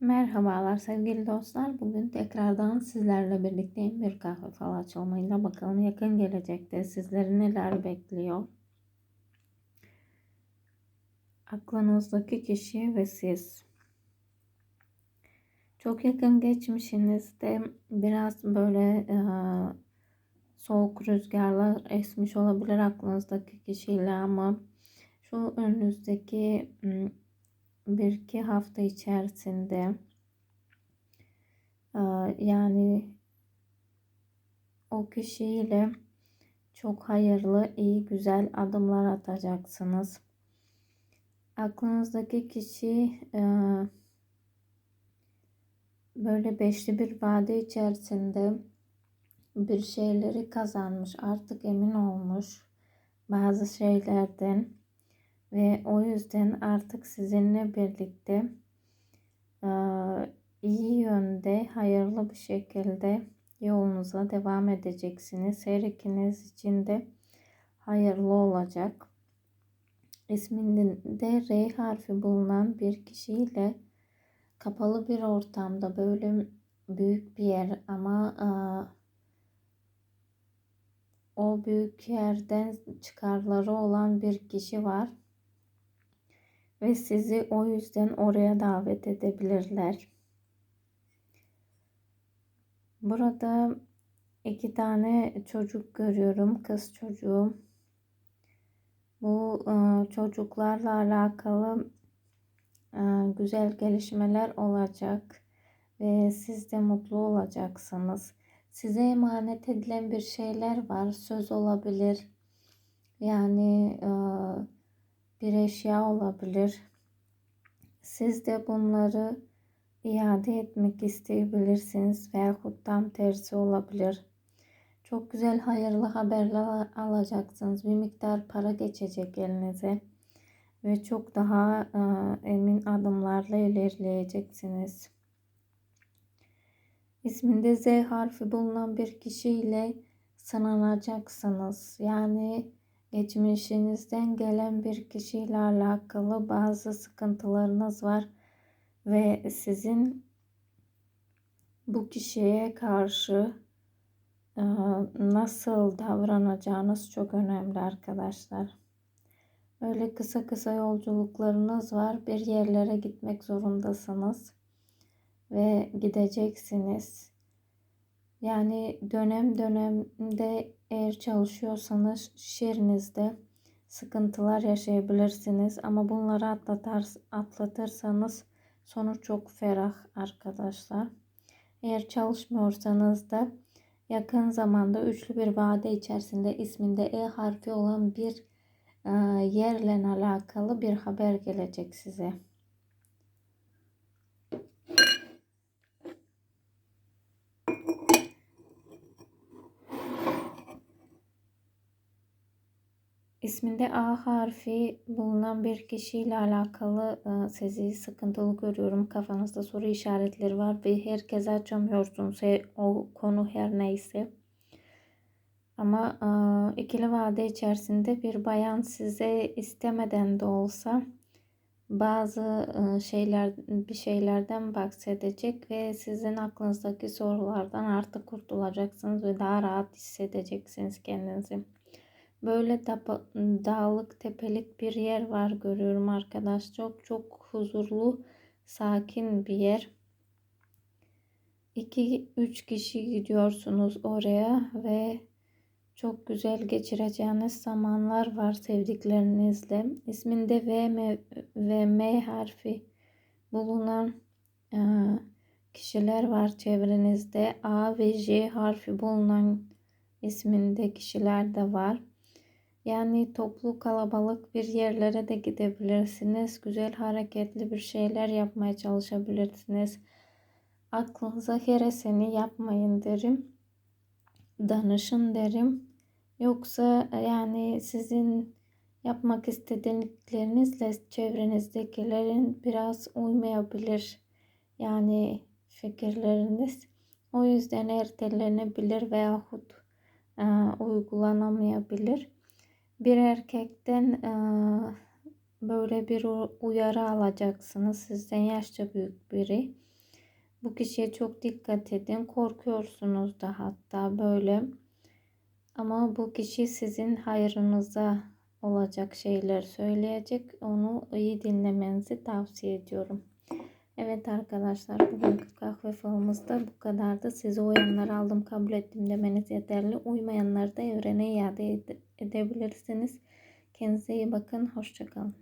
Merhabalar sevgili dostlar. Bugün tekrardan sizlerle birlikte bir kahve falı açılımıyla bakalım yakın gelecekte sizleri neler bekliyor. Aklınızdaki kişi ve siz. Çok yakın geçmişinizde biraz böyle e, soğuk rüzgarlar esmiş olabilir aklınızdaki kişiyle ama şu önünüzdeki bir iki hafta içerisinde yani o kişiyle çok hayırlı, iyi, güzel adımlar atacaksınız. Aklınızdaki kişi böyle beşli bir vade içerisinde bir şeyleri kazanmış, artık emin olmuş bazı şeylerden ve o yüzden artık sizinle birlikte iyi yönde, hayırlı bir şekilde yolunuza devam edeceksiniz. Her ikiniz için de hayırlı olacak. İsminde R harfi bulunan bir kişiyle kapalı bir ortamda böyle büyük bir yer ama o büyük yerden çıkarları olan bir kişi var ve sizi o yüzden oraya davet edebilirler. Burada iki tane çocuk görüyorum. Kız çocuğu. Bu e, çocuklarla alakalı e, güzel gelişmeler olacak ve siz de mutlu olacaksınız. Size emanet edilen bir şeyler var. Söz olabilir. Yani e, bir eşya olabilir. Siz de bunları iade etmek isteyebilirsiniz veyahut tam tersi olabilir. Çok güzel hayırlı haberler alacaksınız. Bir miktar para geçecek elinize ve çok daha e, emin adımlarla ilerleyeceksiniz. İsminde Z harfi bulunan bir kişiyle sınanacaksınız. Yani geçmişinizden gelen bir kişiyle alakalı bazı sıkıntılarınız var ve sizin bu kişiye karşı e, nasıl davranacağınız çok önemli arkadaşlar. Öyle kısa kısa yolculuklarınız var. Bir yerlere gitmek zorundasınız ve gideceksiniz. Yani dönem dönemde eğer çalışıyorsanız şirinizde sıkıntılar yaşayabilirsiniz ama bunları atlatar, atlatırsanız Sonu çok ferah arkadaşlar. Eğer çalışmıyorsanız da yakın zamanda üçlü bir vade içerisinde isminde E harfi olan bir e, yerle alakalı bir haber gelecek size. İsminde A harfi bulunan bir kişiyle alakalı e, sizi sıkıntılı görüyorum. Kafanızda soru işaretleri var ve herkese açamıyorsunuz o konu her neyse. Ama e, ikili vade içerisinde bir bayan size istemeden de olsa bazı e, şeyler bir şeylerden bahsedecek ve sizin aklınızdaki sorulardan artık kurtulacaksınız ve daha rahat hissedeceksiniz kendinizi. Böyle dağlık tepelik bir yer var görüyorum arkadaş. Çok çok huzurlu, sakin bir yer. 2-3 kişi gidiyorsunuz oraya ve çok güzel geçireceğiniz zamanlar var sevdiklerinizle. İsminde V, M, ve M harfi bulunan e, kişiler var çevrenizde. A ve J harfi bulunan isminde kişiler de var. Yani toplu kalabalık bir yerlere de gidebilirsiniz. Güzel hareketli bir şeyler yapmaya çalışabilirsiniz. Aklınıza hereseni yapmayın derim. Danışın derim. Yoksa yani sizin yapmak istediklerinizle çevrenizdekilerin biraz uymayabilir. Yani fikirleriniz. O yüzden ertelenebilir veyahut e, uygulanamayabilir bir erkekten böyle bir uyarı alacaksınız. Sizden yaşça büyük biri. Bu kişiye çok dikkat edin. Korkuyorsunuz da hatta böyle. Ama bu kişi sizin hayrınıza olacak şeyler söyleyecek. Onu iyi dinlemenizi tavsiye ediyorum. Evet arkadaşlar bugünkü kahve falımızda bu kadardı. Size uyanları aldım kabul ettim demeniz yeterli. Uymayanları da evrene iade ede- edebilirsiniz. Kendinize iyi bakın. Hoşçakalın.